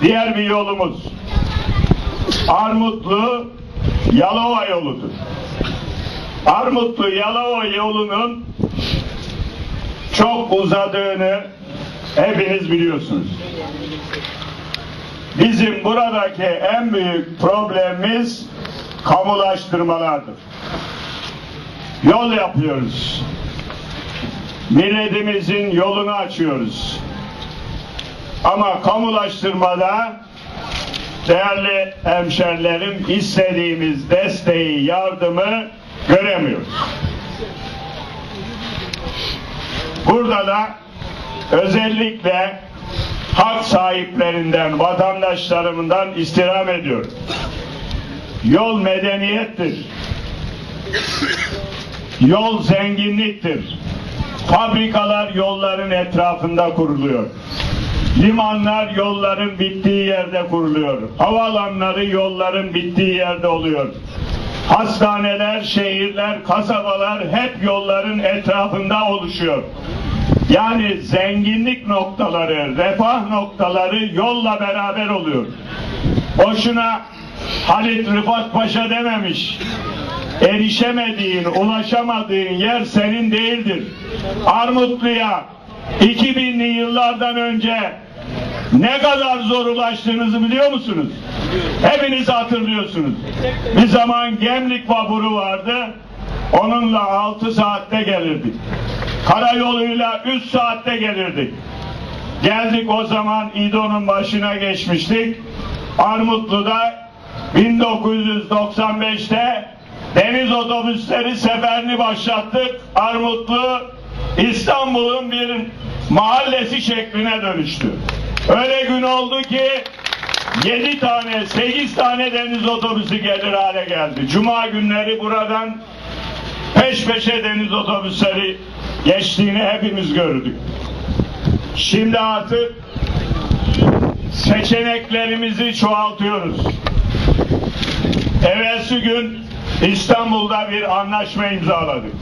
Diğer bir yolumuz Armutlu Yalova yoludur. Armutlu Yalova yolunun çok uzadığını hepiniz biliyorsunuz. Bizim buradaki en büyük problemimiz kamulaştırmalardır. Yol yapıyoruz. Milletimizin yolunu açıyoruz. Ama kamulaştırmada değerli hemşerilerim istediğimiz desteği, yardımı göremiyoruz. Burada da özellikle hak sahiplerinden, vatandaşlarımdan istirham ediyorum. Yol medeniyettir. Yol zenginliktir. Fabrikalar yolların etrafında kuruluyor. Limanlar yolların bittiği yerde kuruluyor. Havaalanları yolların bittiği yerde oluyor. Hastaneler, şehirler, kasabalar hep yolların etrafında oluşuyor. Yani zenginlik noktaları, refah noktaları yolla beraber oluyor. Boşuna Halit Rıfat Paşa dememiş. Erişemediğin, ulaşamadığın yer senin değildir. Armutlu'ya 2000'li yıllardan önce ne kadar zor ulaştığınızı biliyor musunuz? Hepiniz hatırlıyorsunuz. Bir zaman Gemlik vapuru vardı. Onunla 6 saatte gelirdik. Karayoluyla 3 saatte gelirdik. Geldik o zaman İdo'nun başına geçmiştik. Armutlu'da 1995'te deniz otobüsleri seferini başlattık. Armutlu İstanbul'un bir mahallesi şekline dönüştü. Öyle gün oldu ki 7 tane, 8 tane deniz otobüsü gelir hale geldi. Cuma günleri buradan peş peşe deniz otobüsleri geçtiğini hepimiz gördük. Şimdi artık seçeneklerimizi çoğaltıyoruz. Evvelsi gün İstanbul'da bir anlaşma imzaladık.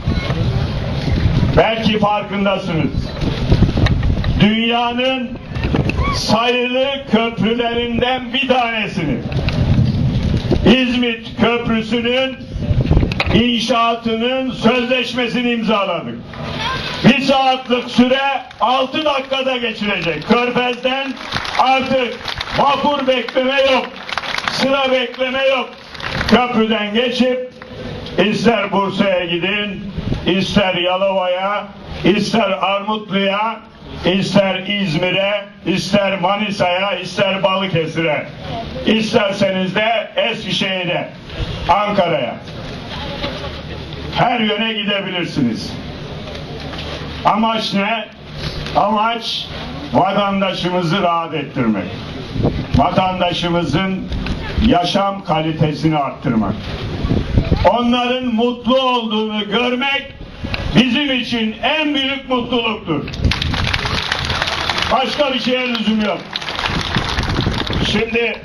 Belki farkındasınız. Dünyanın sayılı köprülerinden bir tanesini İzmit Köprüsü'nün inşaatının sözleşmesini imzaladık. Bir saatlik süre 6 dakikada geçirecek. Körfez'den artık vapur bekleme yok. Sıra bekleme yok. Köprüden geçip ister Bursa'ya gidin, ister Yalova'ya, ister Armutlu'ya, ister İzmir'e, ister Manisa'ya, ister Balıkesir'e, isterseniz de Eskişehir'e, Ankara'ya. Her yöne gidebilirsiniz. Amaç ne? Amaç vatandaşımızı rahat ettirmek. Vatandaşımızın yaşam kalitesini arttırmak. Onların mutlu olduğunu görmek bizim için en büyük mutluluktur. Başka bir şeye lüzum yok. Şimdi